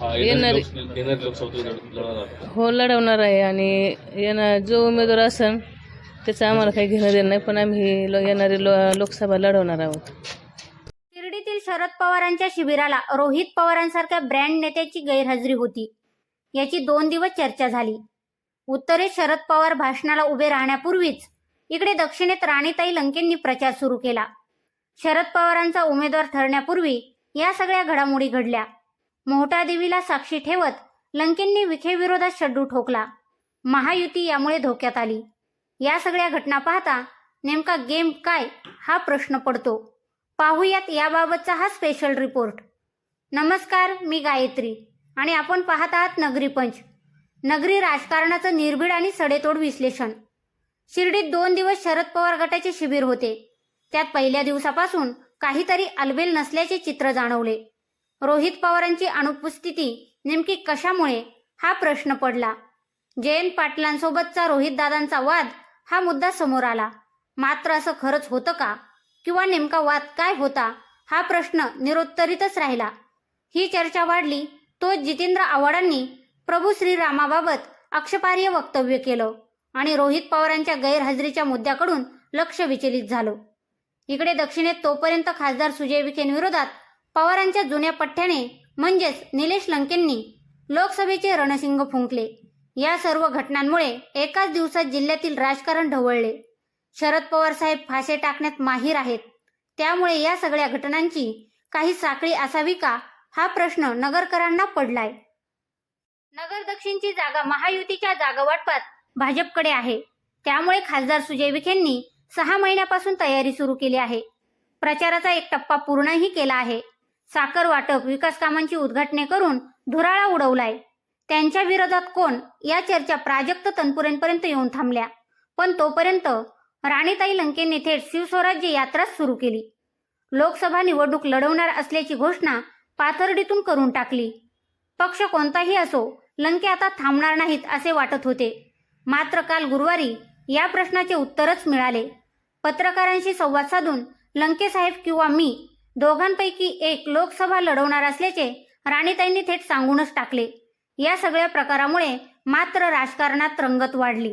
हा, येणारी लढणार आहात. हो लढवणार आहे आणि येणार जो उमेदवार असेल त्याचं आम्हाला काही घेणं देणं नाही पण आम्ही लो- येणारी लो लोकसभा लढवणार आहोत. शिर्डीतील शरद पवारांच्या शिबिराला रोहित पवारांसारख्या ब्रँड नेत्याची गैरहजेरी होती. याची दोन दिवस चर्चा झाली. उत्तरेत शरद पवार भाषणाला उभे राहण्यापूर्वीच इकडे दक्षिणेत राणीताई लंकेंनी प्रचार सुरू केला. शरद पवारांचा उमेदवार ठरण्यापूर्वी या सगळ्या घडामोडी घडल्या. मोहटा देवीला साक्षी ठेवत लंकेंनी विखेविरोधात शड्डू ठोकला. महायुती यामुळे धोक्यात आली. या सगळ्या घटना पाहता नेमका गेम काय हा प्रश्न पडतो. पाहूयात याबाबतचा हा स्पेशल रिपोर्ट नमस्कार मी गायत्री आणि आपण पाहत आहात नगरी पंच. नगरी राजकारणाचं निर्भीड आणि सडेतोड विश्लेषण. शिर्डीत दोन दिवस शरद पवार गटाचे शिबिर होते. त्यात पहिल्या दिवसापासून काहीतरी अलबेल नसल्याचे चित्र जाणवले. रोहित पवारांची अनुपस्थिती नेमकी कशामुळे? हा प्रश्न पडला. जयंत पाटलांसोबतचा रोहितदादांचा वाद हा मुद्दा समोर आला. मात्र असं खरंच होतं का? किंवा नेमका वाद काय होता? हा प्रश्न निरुत्तरितच राहिला. ही चर्चा वाढली तो जितेंद्र आव्हाडांनी प्रभू श्रीरामाबाबत आक्षेपार्ह वक्तव्य केलं आणि रोहित पवारांच्या गैरहजेरीच्या मुद्द्याकडून लक्ष विचलित झालं. इकडे दक्षिणेत तोपर्यंत खासदार सुजय विखेंविरोधात पवारांच्या जुन्या पठ्ठ्याने म्हणजेच निलेश लंकेंनी लोकसभेचे रणसिंग फुंकले. या सर्व घटनांमुळे एकाच दिवसात जिल्ह्यातील राजकारण ढवळले. शरद पवार साहेब फासे टाकण्यात माहीर आहेत. त्यामुळे या सगळ्या घटनांची काही साखळी असावी का? हा प्रश्न नगरकरांना पडलाय. नगर दक्षिणची जागा महायुतीच्या जागा वाटपात भाजपकडे आहे. त्यामुळे खासदार सुजय विखेंनी सहा महिन्यापासून तयारी सुरू केली आहे. प्रचाराचा एक टप्पा पूर्णही केला आहे. साखर वाटप विकास कामांची उद्घाटने करून धुराळा उडवलाय. त्यांच्या विरोधात कोण? या चर्चा प्राजक्त तनपुरेंपर्यंत येऊन थांबल्या. पण तोपर्यंत राणीताई लंकेंनी थेट शिवस्वराज्य यात्राच सुरू केली. लोकसभा निवडणूक लढवणार असल्याची घोषणा पाथर्डीतून करून टाकली. पक्ष कोणताही असो लंके आता थांबणार नाहीत असे वाटत होते. मात्र काल गुरुवारी या प्रश्नाचे उत्तरच मिळाले. पत्रकारांशी संवाद साधून लंकेसाहेब किंवा मी दोघांपैकी एक लोकसभा लढवणार असल्याचे राणीताईंनी थेट सांगूनच टाकले. या सगळ्या प्रकारामुळे मात्र राजकारणात रंगत वाढली.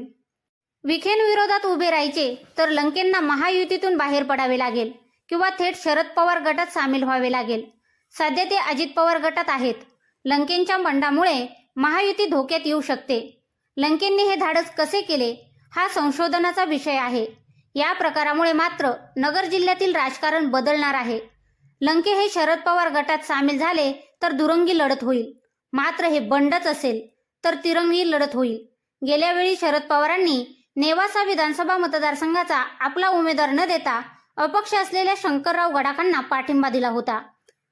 विखेंविरोधात उभे राहायचे तर लंकेंना महायुतीतून बाहेर पडावे लागेल किंवा थेट शरद पवार गटात सामील व्हावे लागेल. सध्या ते अजित पवार गटात आहेत. लंकेंच्या बंडामुळे महायुती धोक्यात येऊ शकते. लंकेंनी हे धाडस कसे केले हा संशोधनाचा विषय आहे. या प्रकारामुळे मात्र नगर जिल्ह्यातील राजकारण बदलणार आहे. लंके हे शरद पवार गटात सामील झाले तर दुरंगी लढत होईल. मात्र हे बंडच असेल तर तिरंगी लढत होईल. गेल्या वेळी शरद पवारांनी नेवासा विधानसभा मतदारसंघाचा आपला उमेदवार न देता अपक्ष असलेल्या शंकरराव गडाखांना पाठिंबा दिला होता.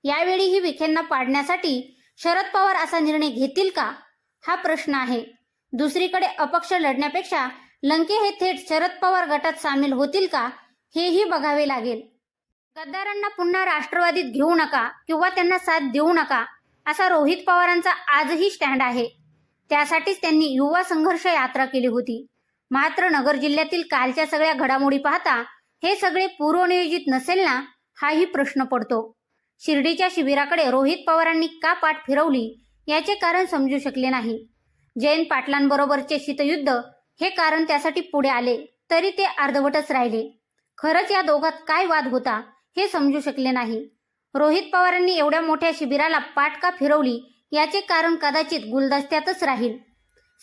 यावेळीही विखेंना पाडण्यासाठी शरद पवार असा निर्णय घेतील का? हा प्रश्न आहे. दुसरीकडे अपक्ष लढण्यापेक्षा लंके हे थेट शरद पवार गटात सामील होतील का? हेही बघावे लागेल. गद्दारांना पुन्हा राष्ट्रवादीत घेऊ नका किंवा त्यांना साथ देऊ नका असा रोहित पवारांचा आजही स्टँड आहे. त्यासाठीच त्यांनी युवा संघर्ष यात्रा केली होती. मात्र नगर जिल्ह्यातील कालच्या सगळ्या घडामोडी पाहता हे सगळे पूर्वनियोजित नसेल ना हाही प्रश्न पडतो. शिर्डीच्या शिबिराकडे रोहित पवारांनी का पाठ फिरवली याचे कारण समजू शकले नाही. जयंत पाटलांबरोबरचे शीतयुद्ध हे कारण त्यासाठी पुढे आले तरी ते अर्धवटच राहिले. खरंच या दोघात काय वाद होता? हे समजू शकले नाही. रोहित पवारांनी एवढ्या मोठ्या शिबिराला पाठ का फिरवली याचे कारण कदाचित गुलदस्त्यातच राहील.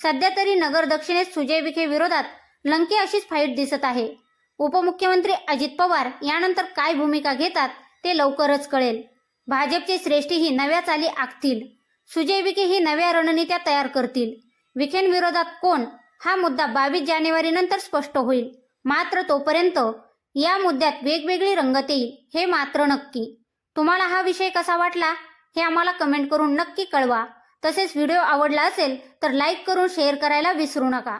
सध्या तरी नगर दक्षिणेत सुजय विखे विरोधात लंके अशीच फाईट दिसत आहे. उपमुख्यमंत्री अजित पवार यानंतर काय भूमिका घेतात ते लवकरच कळेल. भाजपचे श्रेष्ठीही नव्या चाली आखतील. सुजय विखे ही नव्या रणनीत्या तयार करतील. विखेंविरोधात कोण? हा मुद्दा बावीस जानेवारी नंतर स्पष्ट होईल. मात्र तोपर्यंत या मुद्द्यात वेगवेगळी रंगत येईल हे मात्र नक्की. तुम्हाला हा विषय कसा वाटला हे आम्हाला कमेंट करून नक्की कळवा. तसेच व्हिडिओ आवडला असेल तर लाईक करून शेअर करायला विसरू नका.